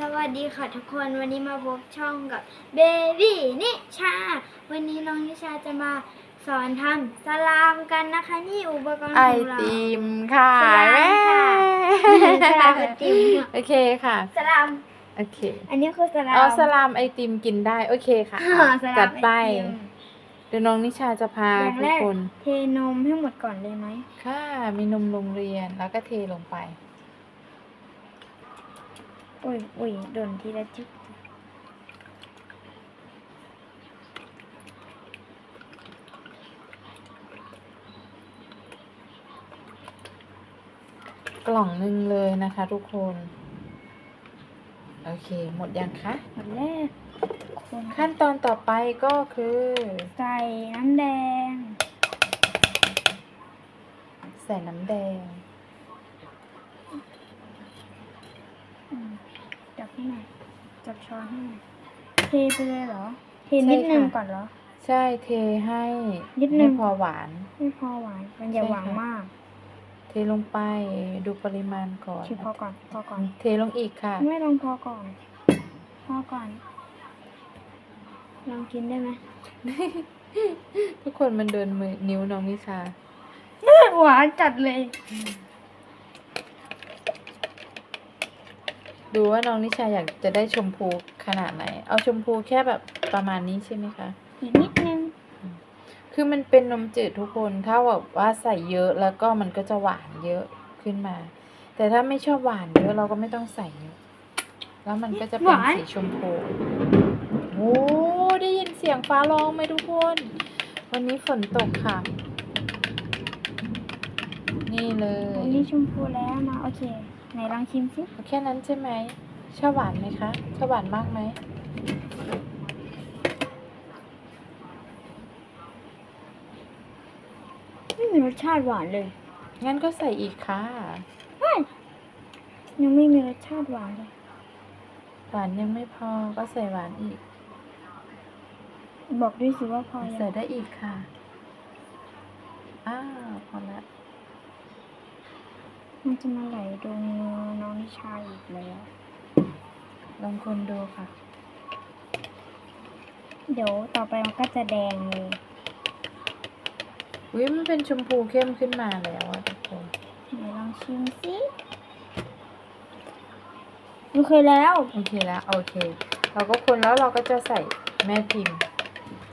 สวัสดีค่ะทุกคนวันนี้มาพบช่องกับเบบี้นิชา วันนี้น้องนิชาจะมาสอนทำสลามกันนะคะ นี่อุปกรณ์ไอของเรา ติมค่ะสลามแม่ค่ะสลามไอติม โอเคค่ะ สลาม โอเค อันนี้คือสลามเอาสลามไอติมกินได้ โอเคค่ะ อ่าสลามจัดไปไอติมเดี๋ยวน้องนิชาจะพาอย่างทุแรกกคน เทนมให้หมดก่อนเลยไหมค่ะ มีนมโรงเรียนแล้วก็เทลงไป อุ้ยอุ้ยโดนทีละจิ๊บกล่องหนึงเลยนะคะทุกคน โอเค หมดยังคะ หมดแรกคนขั้นตอนต่อไปก็คือ ใส่น้ำแดง ใส่น้ำแดง อืมจับ ให้หน่อยจับช้อนให้หน่อยเทไปเลยเหรอ เทใช่นิดนึงค่ะก่อนเหรอ ใช่เทให้นิดนึง ให้พอหวาน ไม่พอหวาน มันอย่าใช่หวานค่ะ มากเทลงไปดูปริมาณก่อน ชิพอก่อน พอก่อน เทลงอีกค่ะ ไม่ลองพอก่อน พอก่อน ลองกินได้ไหมทุกคนมันเดินมือนิ้วน้องนิชา หวานจัดเลย ดูว่าน้องนิชาอยากจะได้ชมพูขนาดไหน เอาชมพูแค่แบบประมาณนี้ใช่ไหมคะ อีกนิดนึง คือมันเป็นนมจืดทุกคน ถ้าแบบว่าใส่เยอะแล้วก็มันก็จะหวานเยอะขึ้นมา แต่ถ้าไม่ชอบหวานเยอะเราก็ไม่ต้องใส่เยอะแล้วมันก็จะเป็นสีชมพู โอ้ได้ยินเสียงฟ้าร้องไหมทุกคน วันนี้ฝนตกค่ะ นี่เลอัยนนี้ชมพูแล้วนะ โอเค ไหนลองชิมสิแค่นั้นใช่ไหมชอบหวานไหมคะชอบหวานมากไหมไม่มีรสชาติหวานเลยงั้นก็ใส่อีกค่ะเฮ้ยยังไม่มีรสชาติหวานเลย หวานยังไม่พอก็ใส่หวานอีก บอกด้วยสิว่าพอยัใส่งได้อีกค่ะ อ้าวพอละ มันจะมาไหลโดนมือน้องนิชาอีกแล้ว ลองคนดูค่ะ เดี๋ยวต่อไปมันก็จะแดงเลยอุ้ยมันเป็นชมพูเข้มขึ้นมาแล้วอะทุกคนไหนลองชิมสิโอเคแล้ว โอเคแล้ว โอเค เราก็คนแล้วเราก็จะใส่แม่พิมพ์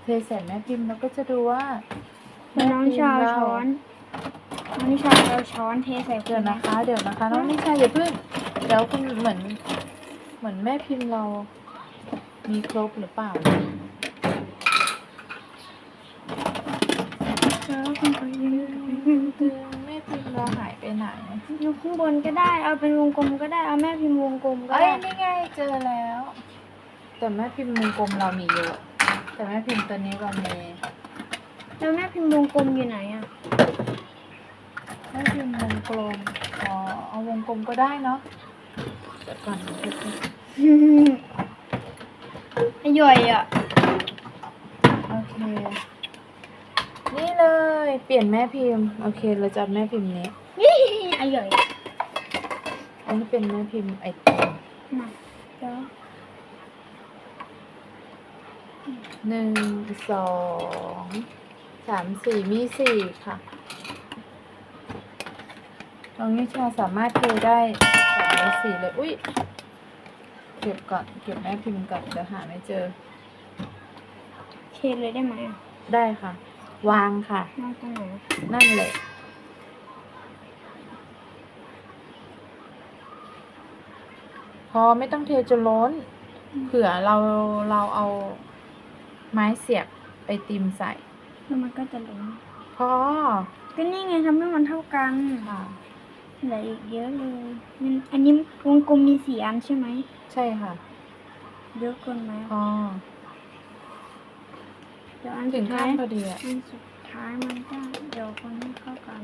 เทใส่แม่พิมพ์แล้วก็จะดูว่าแล้วน้องนิชาเอาแม่พิมพ์ช้อน น้องนิชาเอาช้อนเทใส่เดี๋ยวนะคะ เดี๋ยวนะคะ น้องนิชาอย่าเพิ่งเดี๋ยวคุณเหมือน เหมือนแม่พิมพ์เรา มีครบหรือเปล่าแล้วคุณก็ยืนแม่พิมพ์เราหายไปไหนอยู่ข้างบนก็ได้ เอาเป็นวงกลมก็ได้ เอาแม่พิมพ์วงกลมก็เอ้ยได้นี่ไงเจอแล้ว แต่แม่พิมพ์วงกลมเรามีเยอะ แต่แม่พิมพ์ตัวนี้เรามีแล้วแม่พิมพ์วงกลมอยู่ไหนอะ แม่พิมพ์วงกลมอ๋อเอาวงกลมก็ได้เนาะเดี๋ยวก่อนนะทุกคนอร่อยอะ โอเค นี่เลย เปลี่ยนแม่พิมพ์ โอเค เราจะเอาแม่พิมพ์นี้อร่อยอันนี้เป็นแม่พิมพ์ไอติมมาเดี๋ยวหนึ่งสองสามสี่มีสี่ค่ะ น้องนิชาสามารถเทได้สามหรือสี่เลย อุ้ยเก็บก่อน เก็บแม่พิมพ์ก่อนเดี๋ยวหาไม่เจอ เทเลยได้ไหมอะได้ค่ะ วางค่ะมองตรงไหนนั่นแหละ พอไม่ต้องเทจนล้น เผื่อเราเราเอาไม้เสียบไอติมใส่ แล้วมันก็จะหลงพอ ก็นี่ไงทำให้มันเท่ากัน ค่ะ เหลืออีกเยอะเลยมันอันนี้วงกลมมีสี่อันใช่ไหมใช่ค่ะเยอะเกินไหมพอเดี๋ยวอันถึสุงดท้าขั้ยนพอดีอะอันสุดท้ายมันก็เดี๋ยวคนให้เข้ากัน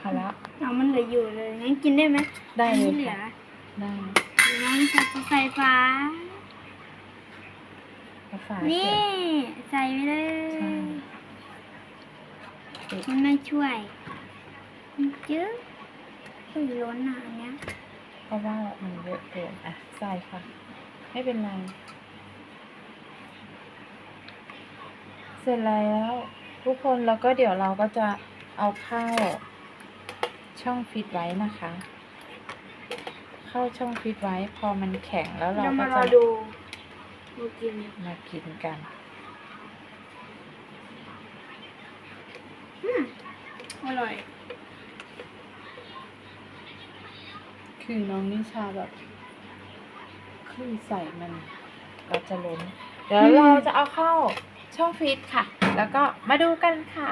พอละ เอามันเหลืออยู่เลยงั้นกินได้ไหมได้อันเลนี้ยเหลือค่ะได้เดี๋ยว น้องจะใส่ฟ้าโอเคฝานี่เสร็จใส่ไปเลยใช่ปิดมันไม่ช่วยจื้ออุ้ยล้นอะอันเนี้ยเพราะว่ามันเยอะเกินอะใส่ค่ะ ไม่เป็นไร เสร็จแล้วทุกคนแล้วก็เดี๋ยวเราก็จะเอาเข้าช่องฟิตไว้นะคะ เข้าช่องฟิตไว้ พอมันแข็งแล้วเราเราก็มารอจะดูดูกินมากินกัน อืมอร่อย คือน้องนิชาแบบคือใส่มันเราจะล้นเดี๋ยวเราจะเอาเข้าช่องฟิตค่ะ แล้วก็มาดูกันค่ะ